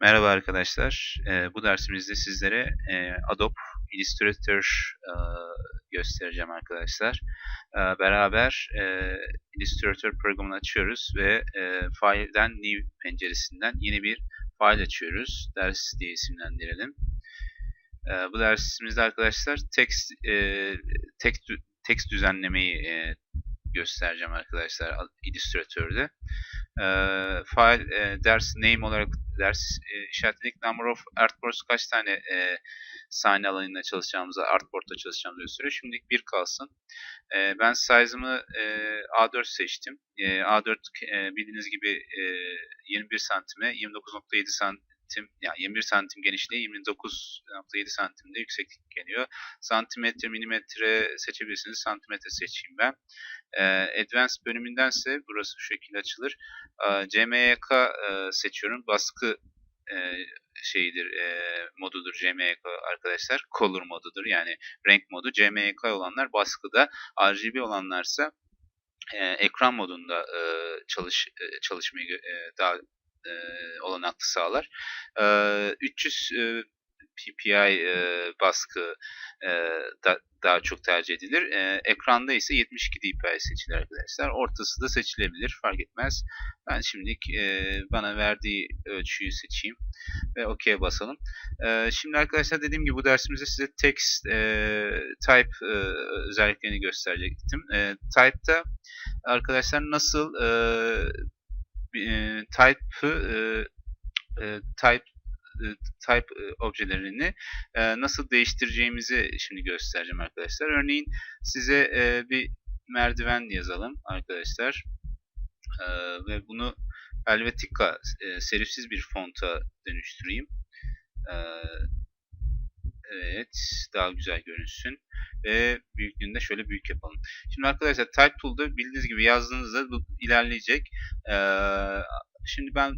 Merhaba arkadaşlar. Ee, bu dersimizde sizlere e, Adobe Illustrator e, göstereceğim arkadaşlar. E, beraber e, Illustrator programını açıyoruz ve e, File'den New penceresinden yeni bir file açıyoruz. Ders diye isimlendirelim. E, bu dersimizde arkadaşlar text, e, text, text düzenlemeyi e, göstereceğim arkadaşlar Illustrator'da. E, file e, ders name olarak ders e, işaretledik. Number of artboards kaç tane e, sahne alanında çalışacağımızı, artboard'da çalışacağımızı gösteriyor. Şimdilik bir kalsın. E, ben size'ımı e, A4 seçtim. E, A4 e, bildiğiniz gibi e, 21 santime 29.7 santim yani 21 santim genişliği 29.7 santimde yükseklik geliyor. Santimetre, milimetre seçebilirsiniz. Santimetre seçeyim ben. E, Advanced bölümündense burası şu şekilde açılır. E, CMYK seçiyorum. Baskı şeyidir, modudur CMYK arkadaşlar. Color modudur yani renk modu. CMYK olanlar baskıda, RGB olanlarsa e, ekran modunda çalış çalışmayı daha olanaklı sağlar. E, 300 e, PPI e, baskı e, da, daha çok tercih edilir. E, ekranda ise 72 dpi seçilir arkadaşlar. Ortası da seçilebilir fark etmez. Ben şimdilik e, bana verdiği ölçüyü seçeyim ve OK'ye basalım. E, şimdi arkadaşlar dediğim gibi bu dersimizde size text e, type e, özelliklerini gösterecektim. E, type'da arkadaşlar nasıl e, e, type'ı e, type type objelerini nasıl değiştireceğimizi şimdi göstereceğim arkadaşlar. Örneğin size bir merdiven yazalım arkadaşlar. Ve bunu Helvetica serifsiz bir fonta dönüştüreyim. Evet, daha güzel görünsün. Ve büyüklüğünü de şöyle büyük yapalım. Şimdi arkadaşlar Type Tool'da bildiğiniz gibi yazdığınızda bu ilerleyecek. Şimdi ben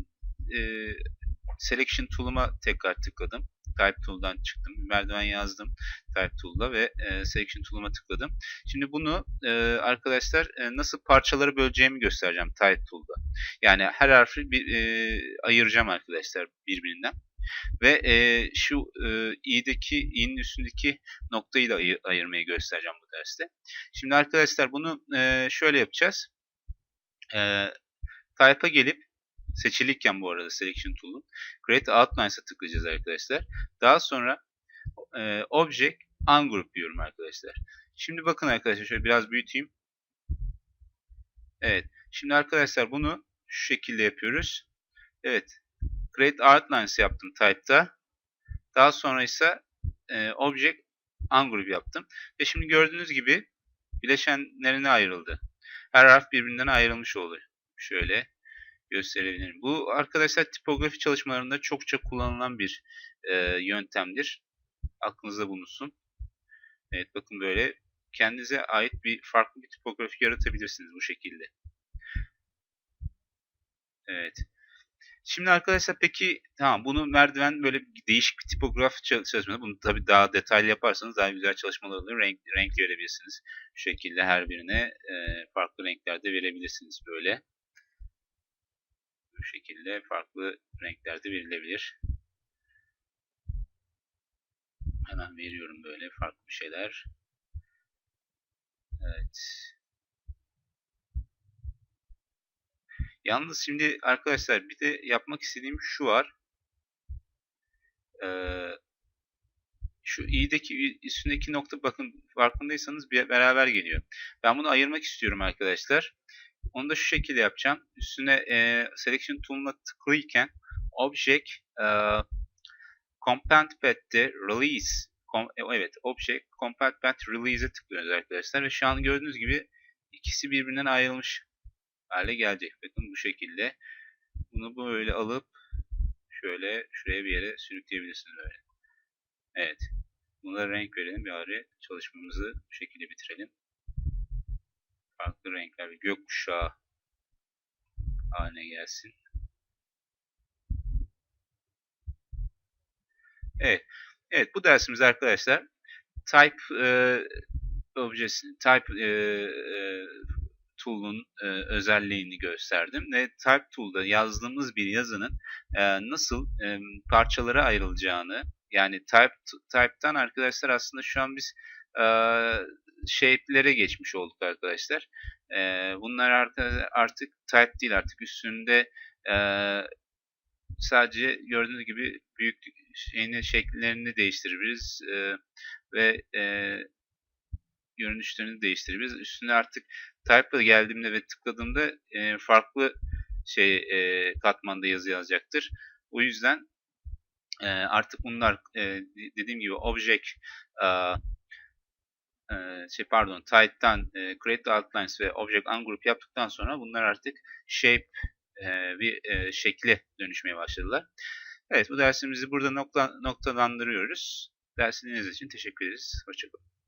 Selection Tool'uma tekrar tıkladım. Type Tool'dan çıktım. Merdiven yazdım Type Tool'da ve e, Selection Tool'uma tıkladım. Şimdi bunu e, arkadaşlar e, nasıl parçaları böleceğimi göstereceğim Type Tool'da. Yani her harfi bir, e, ayıracağım arkadaşlar birbirinden. Ve e, şu e, i'deki, i'nin üstündeki noktayı da ayır, ayırmayı göstereceğim bu derste. Şimdi arkadaşlar bunu e, şöyle yapacağız. E, type'a gelip seçiliyken bu arada Selection Tool'un Create Outlines'a tıklayacağız arkadaşlar. Daha sonra e, Object Ungroup diyorum arkadaşlar. Şimdi bakın arkadaşlar şöyle biraz büyüteyim. Evet. Şimdi arkadaşlar bunu şu şekilde yapıyoruz. Evet. Create Outlines yaptım type'da. Daha sonra ise e, Object Ungroup yaptım. Ve şimdi gördüğünüz gibi bileşenlerine ayrıldı. Her harf birbirinden ayrılmış oluyor. Şöyle gösterebilirim. Bu arkadaşlar tipografi çalışmalarında çokça kullanılan bir e, yöntemdir. Aklınızda bulunsun. Evet bakın böyle kendinize ait bir farklı bir tipografi yaratabilirsiniz bu şekilde. Evet. Şimdi arkadaşlar peki tamam bunu merdiven böyle değişik bir tipograf çalışması. Bunu tabii daha detaylı yaparsanız daha güzel çalışmalar olur. Renk, renk verebilirsiniz. Şu şekilde her birine e, farklı renklerde verebilirsiniz böyle bu şekilde farklı renklerde verilebilir. Hemen veriyorum böyle farklı şeyler. Evet. Yalnız şimdi arkadaşlar bir de yapmak istediğim şu var. Ee, şu i'deki üstündeki nokta bakın farkındaysanız bir beraber geliyor. Ben bunu ayırmak istiyorum arkadaşlar. Onu da şu şekilde yapacağım. Üstüne e, Selection Tool'una tıklıyken Object e, Compact Path'te Release com, e, evet Object Compact Path Release'e tıklıyoruz arkadaşlar. Ve şu an gördüğünüz gibi ikisi birbirinden ayrılmış hale gelecek. Bakın bu şekilde. Bunu böyle alıp şöyle şuraya bir yere sürükleyebilirsiniz böyle. Evet. Bunlara renk verelim. Bir ara çalışmamızı bu şekilde bitirelim farklı renkler bir gökkuşağı haline gelsin. Evet. Evet bu dersimiz arkadaşlar type e, objesi type e, e, Tool'un e, özelliğini gösterdim ve Type Tool'da yazdığımız bir yazının e, nasıl e, parçalara ayrılacağını yani type type'tan arkadaşlar aslında şu an biz e, shape'lere geçmiş olduk arkadaşlar. E, bunlar artık, artık type değil artık üstünde e, sadece gördüğünüz gibi büyük şeyini, şekillerini değiştirebiliriz e, ve e, görünüşlerini değiştirebiliriz. Üstüne artık type'a geldiğimde ve tıkladığımda e, farklı şey e, katmanda yazı yazacaktır. O yüzden e, artık bunlar e, dediğim gibi object e, e, şey pardon type'dan e, create outlines ve object ungroup yaptıktan sonra bunlar artık shape e, bir e, şekle dönüşmeye başladılar. Evet bu dersimizi burada nokta, noktalandırıyoruz. Dersiniz için teşekkür ederiz. Hoşçakalın.